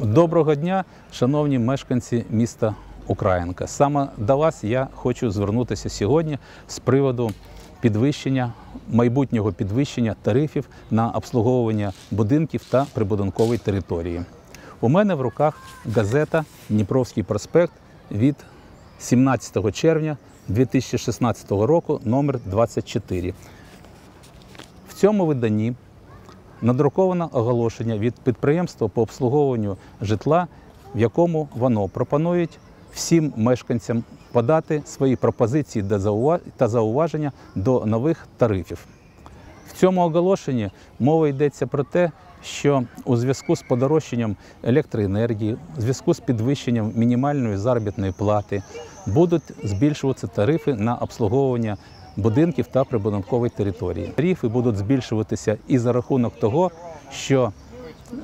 Доброго дня, шановні мешканці міста Українка. Саме до вас я хочу звернутися сьогодні з приводу підвищення майбутнього підвищення тарифів на обслуговування будинків та прибудинкової території. У мене в руках газета Дніпровський проспект від 17 червня 2016 року, номер 24. В цьому виданні надруковано оголошення від підприємства по обслуговуванню житла, в якому воно пропонують всім мешканцям подати свої пропозиції та зауваження до нових тарифів. В цьому оголошенні мова йдеться про те, що у зв'язку з подорожчанням електроенергії, у зв'язку з підвищенням мінімальної заробітної плати будуть збільшуватися тарифи на обслуговування будинків та прибудинкової території. Тарифи будуть збільшуватися і за рахунок того, що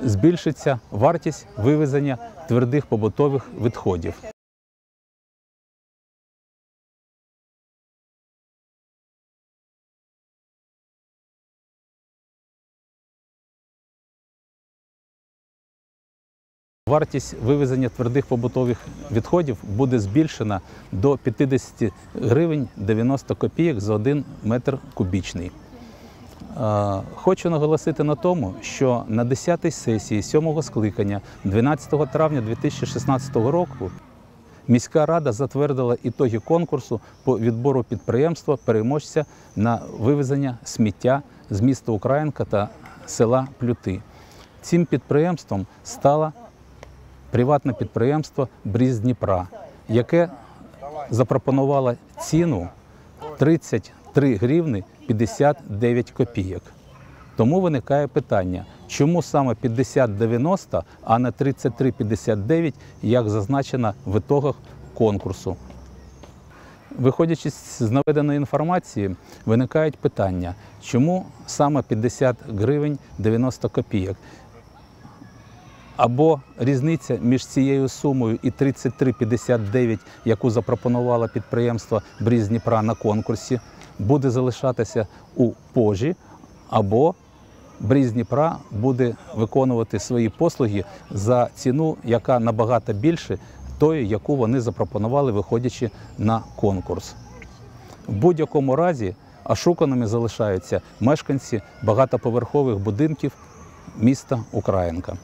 збільшиться вартість вивезення твердих побутових відходів. Вартість вивезення твердих побутових відходів буде збільшена до 50 гривень 90 копійок за 1 метр кубічний. Хочу наголосити на тому, що на 10-й сесії 7-го скликання 12 травня 2016 року міська рада затвердила ітоги конкурсу по відбору підприємства переможця на вивезення сміття з міста Українка та села Плюти. Цим підприємством стало приватне підприємство Бріз Дніпра, яке запропонувало ціну 33 гривни 59 копійок. Тому виникає питання, чому саме 50-90, а не 33-59, як зазначено в ітогах конкурсу. Виходячи з наведеної інформації, виникають питання, чому саме 50 гривень 90 копійок? Або різниця між цією сумою і 33,59, яку запропонувало підприємство Бріз Дніпра на конкурсі, буде залишатися у пожі, або Бріз Дніпра буде виконувати свої послуги за ціну, яка набагато більше тої, яку вони запропонували, виходячи на конкурс. В будь-якому разі ошуканими залишаються мешканці багатоповерхових будинків міста Українка.